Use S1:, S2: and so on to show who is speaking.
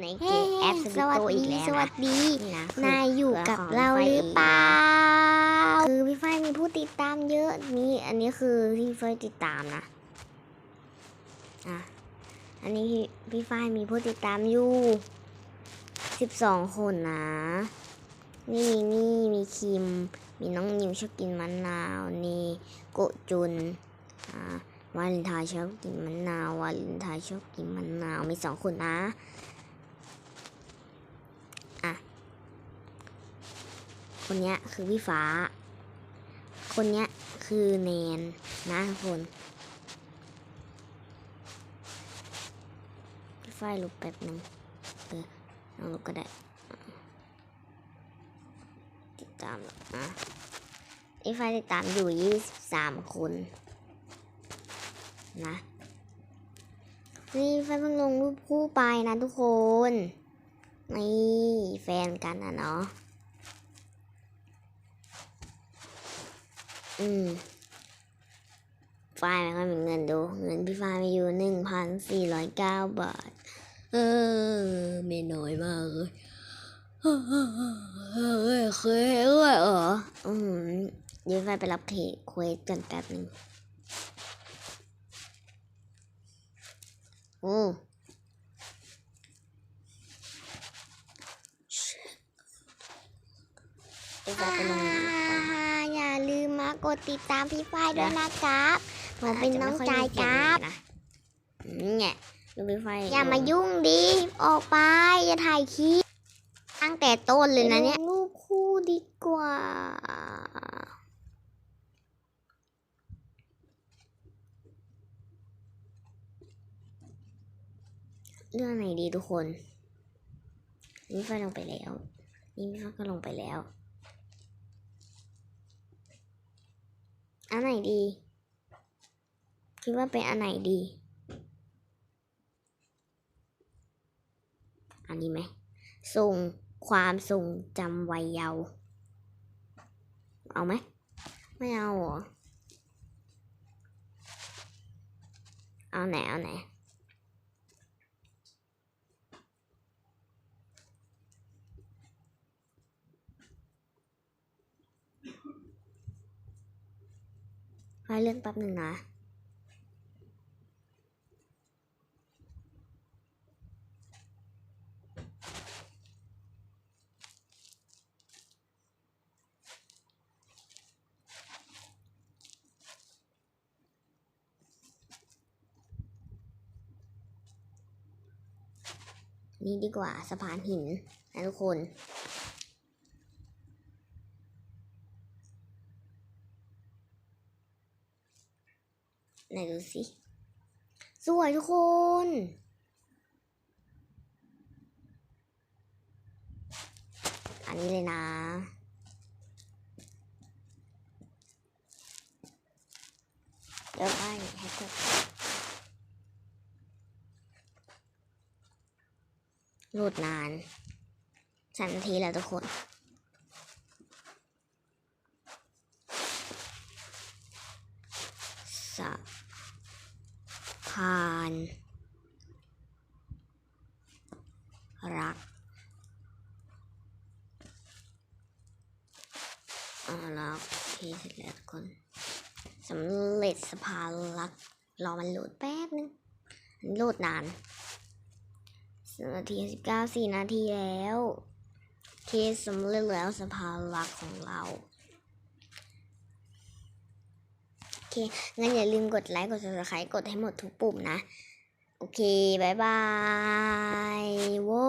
S1: ใน
S2: เฮ้
S1: เกมแอปส
S2: ส
S1: วิต
S2: วัส
S1: โตอี
S2: ดี
S1: กแล้ว
S2: สวั
S1: นะ
S2: สดี
S1: นี่นะ
S2: นายอยู่กับเราหรือเปล่าคือพี่ฝ้ายมีผู้ติดตามเยอะนี่อันนี้คือที่พี่ฝ้ายติดตามนะอะอันนี้พี่พี่ฝ้ายมีผู้ติดตามอยู่สิบสองคนนะนี่นี่มีคิม มีน้องนิวชอบกินมะนาวนี่โกะจุนอ่าวาเลนไทน์ชอบกินมะนาววาเลนไทน์ชอบกินมะนาวมีสองคนนะ คนเนี้ยคือพี่ฟ้า คนเนี้ยคือแนนนะทุกคนพี่ฝ้ายลบแป๊บหนึ่งเออลองลบก็ได้ ติดตามอะพี่ฝ้าติดตามอยู่ยี่สิบสามคนนะนี่ไฟเพิ่งลงรูปคู่ไปนะทุกคน นี่แฟนกันนะเนาะ อืมฝ้ายม่ค่อยมีเงินดู เงินพี่ฝ้ายมีอยู่หนึ่งพันสี่ร้อยเก้าบาท เออไม่น้อยมากเลยเฮ้ยเคยเอ้ยเหรอ อืมเดี๋ยวฝ้ายไปรับเทเควสกันแป๊บหนึ่งโอ้เดี๋ยวฝ้ายไปลงก่อน อย่าลืมมา กดติดตามพี่ฝ้ายด้วยนะครับผมเป็นน้องจายครับเนี่ยดูพี่ฝ้ายอย่ามายุ่งดิออกไปอย่าถ่ายคลิปตั้งแต่ต้นเลยนะเนี่ยรูปคู่ดีกว่าเรื่องไหนดีทุกคน นี่ฝ้ายลงไปแล้ว นี่พี่ฝ้ายก็ลงไปแล้ว อันไหนดี คิดว่าเป็นอันไหนดี อันนี้ไหมส่งความทรงจำวัยเยาว์เอาไหม ไม่เอาเหรอ เอาไหน เอาไหน ไว้เลื่อนแป๊บหนึ่งนะนี่ดีกว่าสะพานหินนะทุกคน ไหนดูสิสวยทุกคนอันนี้เลยนะเดี๋ยวไปให้กดโหลดนานสามนาทีแล้วทุกคน สะพานรักอาแล้วโอเคเสร็จแล้วทุกคนสำเร็จสะพานรัก รอมันโหลดแป๊บนึงมันโหลดนานสนาทีสิบเก้าสี่นาทีแล้ว เคสำเร็จแล้วสะพานรักของเรา งั้นอย่าลืมกดไลค์ กด subscribe กดให้หมดทุกปุ่มนะ โอเคบายบายโว้